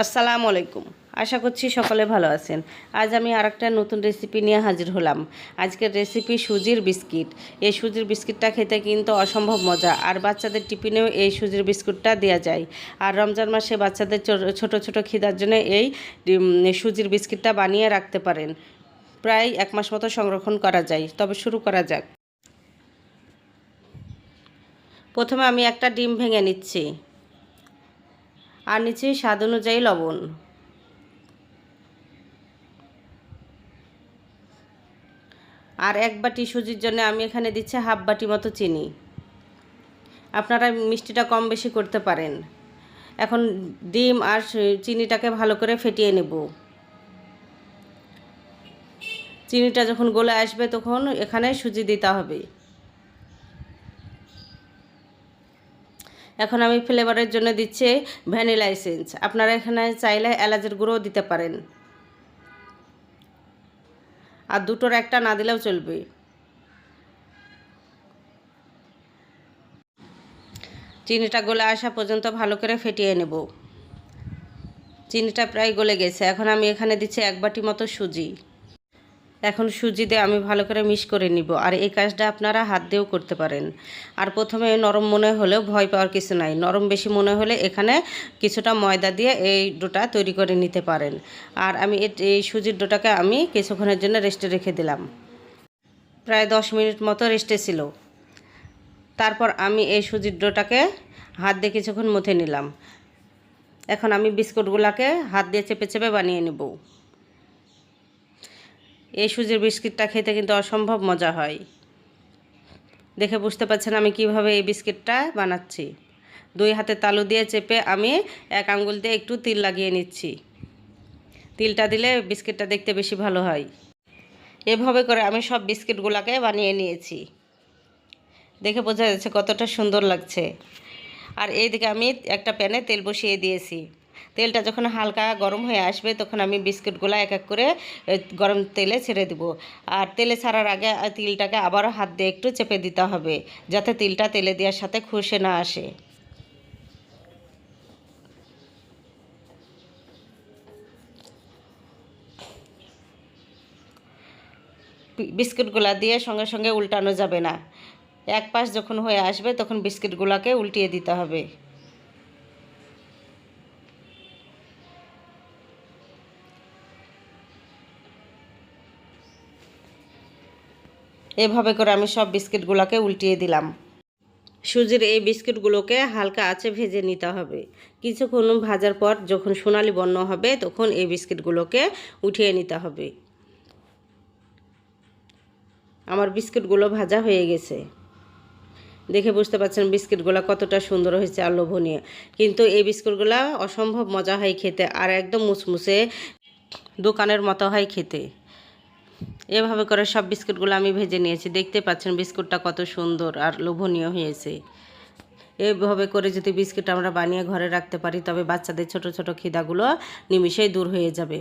আসসালামু আলাইকুম। আশা করছি সকলে ভালো আছেন। আজ আমি আর একটা নতুন রেসিপি নিয়ে হাজির হলাম। আজকের রেসিপি সুজির বিস্কিট। এই সুজির বিস্কিটটা খেতে কিন্তু অসম্ভব মজা। আর বাচ্চাদের টিফিনেও এই সুজির বিস্কুটটা দেওয়া যায়। আর রমজান মাসে বাচ্চাদের ছোট ছোট খিদার জন্য এই সুজির বিস্কিটটা বানিয়ে রাখতে পারেন। প্রায় এক মাস মতো সংরক্ষণ করা যায়। তবে শুরু করা যাক। প্রথমে আমি একটা ডিম ভেঙে নিচ্ছি। আর নিচে স্বাদ অনুযায়ী লবণ। আর এক বাটি সুজির জন্য আমি এখানে দিচ্ছি হাফ বাটি মতো চিনি। আপনারা মিষ্টিটা কম বেশি করতে পারেন। এখন ডিম আর চিনিটাকে ভালো করে ফেটিয়ে নেব। চিনিটা যখন গলে আসবে তখন এখানে সুজি দিতে হবে। এখন আমি ফ্লেভারের জন্য দিচ্ছি ভ্যানিলা এসেন্স। আপনারা এখানে চাইলে এলাচের গুঁড়োও দিতে পারেন। আর দুটোর একটা না দিলেও চলবে। চিনিটা গলে আসা পর্যন্ত ভালো করে ফেটিয়ে নেব। চিনিটা প্রায় গলে গেছে। এখন আমি এখানে দিচ্ছি এক বাটি মতো সুজি। এখন সুজি দিয়ে আমি ভালো করে মিক্স করে নিব। আর এই কাজটা আপনারা হাত দিয়েও করতে পারেন। আর প্রথমে নরম মনে হলেও ভয় পাওয়ার কিছু নাই। নরম বেশি মনে হলে এখানে কিছুটা ময়দা দিয়ে এই ডোটা তৈরি করে নিতে পারেন। আর আমি এই সুজির ডোটাকে আমি কিছুক্ষণের জন্য রেস্টে রেখে দিলাম। প্রায় দশ মিনিট মতো রেস্টে ছিল। তারপর আমি এই সুজির ডোটাকে হাত দিয়ে কিছুক্ষণ মুথে নিলাম। এখন আমি বিস্কুটগুলোকে হাত দিয়ে চেপে চেপে বানিয়ে নেব। এই সুজির বিস্কিটটা খেতে কিন্তু অসম্ভব মজা হয়। দেখে বুঝতে পারছেন আমি কীভাবে এই বিস্কিটটা বানাচ্ছি। দুই হাতে তালু দিয়ে চেপে আমি এক আঙ্গুল দিয়ে একটু তিল লাগিয়ে নিচ্ছি। তিলটা দিলে বিস্কিটটা দেখতে বেশি ভালো হয়। এভাবে করে আমি সব বিস্কিটগুলোকে বানিয়ে নিয়েছি। দেখে বোঝা যাচ্ছে কতটা সুন্দর লাগছে। আর এইদিকে আমি একটা প্যানে তেল বসিয়ে দিয়েছি। তেলটা যখন হালকা গরম হয়ে আসবে, তখন আমি বিস্কুটগুলো এক এক করে গরম তেলে ছেড়ে দিব। আর তেলে ছাড়ার আগে তিলটাকে আবারও হাত দিয়ে একটু চেপে দিতে হবে, যাতে তিলটা তেলে দেওয়ার সাথে খুশে না আসে। বিস্কুটগুলা দিয়ে সঙ্গে সঙ্গে উল্টানো যাবে না। এক পাশ যখন হয়ে আসবে, তখন বিস্কিটগুলোকে উল্টিয়ে দিতে হবে। এভাবে করে আমি সব বিস্কিটগুলোকে উল্টিয়ে দিলাম। সুজির এই বিস্কিটগুলোকে হালকা আঁচে ভেজে নিতে হবে। কিছুক্ষণ ভাজার পর যখন সোনালি বর্ণ হবে, তখন এই বিস্কিটগুলোকে উঠিয়ে নিতে হবে। আমার বিস্কিটগুলো ভাজা হয়ে গেছে। দেখে বুঝতে পারছেন বিস্কিটগুলো কতটা সুন্দর হয়েছে আর লোভনীয়। কিন্তু এই বিস্কুটগুলো অসম্ভব মজা হয় খেতে আর একদম মুসমুসে দোকানের মতো হয় খেতে। এভাবে করে সব বিস্কুটগুলো আমি ভেজে নিয়েছি। দেখতে পাচ্ছেন বিস্কুটটা কত সুন্দর আর লোভনীয় হয়েছে। এইভাবে করে যদি বিস্কিট আমরা বানিয়ে ঘরে রাখতে পারি, তবে বাচ্চাদের ছোট ছোট খিদাগুলো নিমিষেই দূর হয়ে যাবে।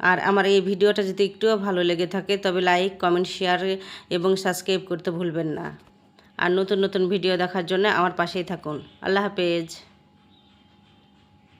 আর আমার এই ভিডিওটা যদি একটুও ভালো লেগে থাকে, তবে লাইক, কমেন্ট, শেয়ার এবং সাবস্ক্রাইব করতে ভুলবেন না। আর নতুন নতুন ভিডিও দেখার জন্য আমার পাশেই থাকুন। আল্লাহ হাফেজ।